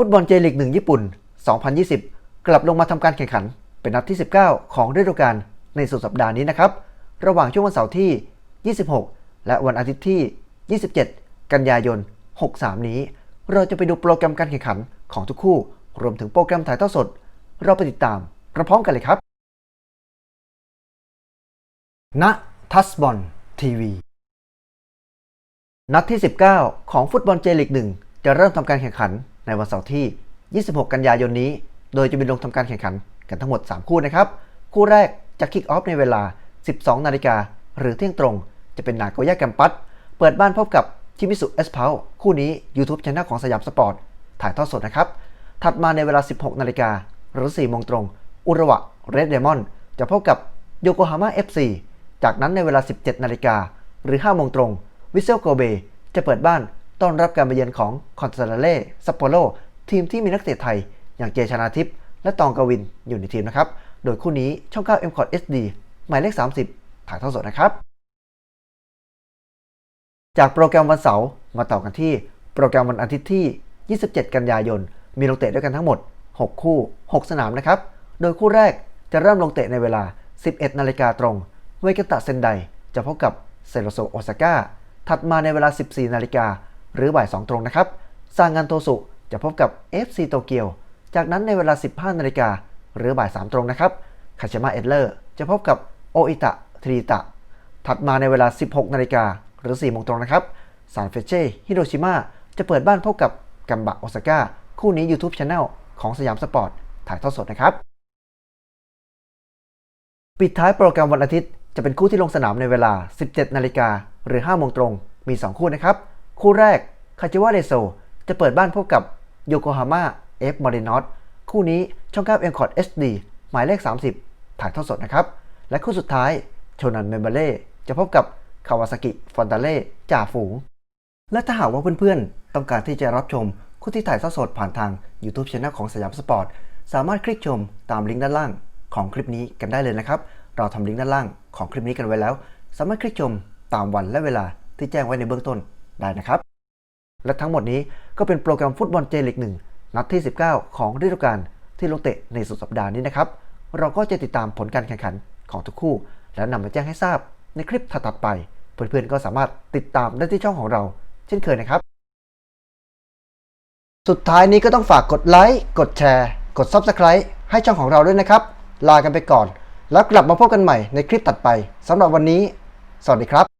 ฟุตบอลเจลีกหนึ่งญี่ปุ่น 2020 กลับลงมาทำการแข่งขัน เป็นนัดที่ 19 ของฤดูกาลในสุดสัปดาห์นี้นะครับ ระหว่างช่วงวันเสาร์ที่ 26 และวันอาทิตย์ที่ 27 กันยายน 63 นี้ เราจะไปดูโปรแกรมการแข่งขันของทุกคู่ รวมถึงโปรแกรมถ่ายทอดสด เราไปติดตามพร้อมกันเลยครับณทัสบอลทีวีนัดที่ 19 ของฟุตบอลเจลีก1จะเริ่มทำการแข่งขัน ในวันเสาร์ที่ 26 กันยายนนี้ โดยจะมีลงทำการแข่งขันกันทั้งหมด 3 คู่นะครับ คู่แรกจะคิกออฟในเวลา 12 นาฬิกาหรือเที่ยงตรง จะเป็นนาโกย่าแกมปัสเปิดบ้านพบกับชิมิสุเอสเพาคู่นี้ YouTube Channel ของสยามสปอร์ตถ่ายทอดสดนะครับ ถัดมาในเวลา 16 นาฬิกาหรือ 4 โมงตรง อุระวะเรดเดมอนจะพบกับโยโกฮาม่า FC จากนั้นในเวลา 17 นาฬิกาหรือ 5 โมงตรง วิเซลโกเบจะเปิดบ้าน ต้อนรับการมาเยือนของคอนซาเลเล่ซัปโปโรทีมที่มีนักเตะไทย อย่างเจชนาทิพย์และตองกวินอยู่ในทีมนะครับ โดยคู่นี้ช่อง 9 m c o t SD หมายเลข 30 ถ่ายทอดสดนะครับ จากโปรแกรมวันเสาร์มาต่อกันที่โปรแกรมวันอาทิตย์ที่ 27 กันยายน มีลงเตะด้วยกันทั้งหมด 6 คู่ 6 สนามนะครับ โดยคู่แรกจะเริ่มลงเตะในเวลา 11 นาฬิกาตรง เวกตะเซนไดจะพบกับเซโรโซโอซาก้า ถัดมาในเวลา 14 นาฬิกา หรือบ่าย 2 ตรงนะครับซางานโตสุจะพบกับ FC โตเกียว จากนั้นในเวลา 15 นาฬิกาหรือบ่าย 3 ตรงนะครับคาชิมะเอดเลอร์จะพบกับโออิตะทรีตะ ถัดมาในเวลา 16 นาฬิกาหรือ 4 โมงตรงนะครับซานเฟเช่ฮิโรชิมาจะเปิดบ้านพบกับกัมบะโอซาก้าคู่นี้ YouTube Channel ของสยามสปอร์ต ถ่ายทอดสดนะครับ ปิดท้ายโปรแกรมวันอาทิตย์จะเป็นคู่ที่ลงสนามในเวลา 17 นาฬิกาหรือ 5 โมงตรง มี 2 คู่นะครับ คู่แรกคาจิวะเรโซจะเปิดบ้านพบกับโยโกฮาม่าเอฟมารินอสคู่นี้ช่อง9 m c o t SD หมายเลข 30 ถ่ายทอดสดนะครับ และคู่สุดท้ายโชนันเมมเบเล่จะพบกับคาวาซากิฟอนตาเล่จ่าฝูง และถ้าหากว่าเพื่อนๆ ต้องการที่จะรับชมคู่ที่ถ่ายทอดสดผ่านทาง YouTube Channel ของสยามสปอร์ต สามารถคลิกชมตามลิงก์ด้านล่างของคลิปนี้กันได้เลยนะครับ เราทำลิงก์ด้านล่างของคลิปนี้กันไว้แล้ว สามารถคลิกชมตามวันและเวลาที่แจ้งไว้ในเบื้องต้น ได้นะครับ และทั้งหมดนี้ก็เป็นโปรแกรมฟุตบอลเจลีกหนึ่งนัดที่ 19 ของฤดูกาลที่ลงเตะในสุดสัปดาห์นี้นะครับ เราก็จะติดตามผลการแข่งขันของทุกคู่ แล้วนำมาแจ้งให้ทราบในคลิปถัดไป เพื่อนๆก็สามารถติดตามได้ที่ช่องของเรา เช่นเคยนะครับ สุดท้ายนี้ก็ต้องฝากกดไลค์กดแชร์ กด Subscribe ให้ช่องของเราด้วยนะครับ ลากันไปก่อน แล้วกลับมาพบกันใหม่ในคลิปถัดไปสำหรับวันนี้ สวัสดีครับ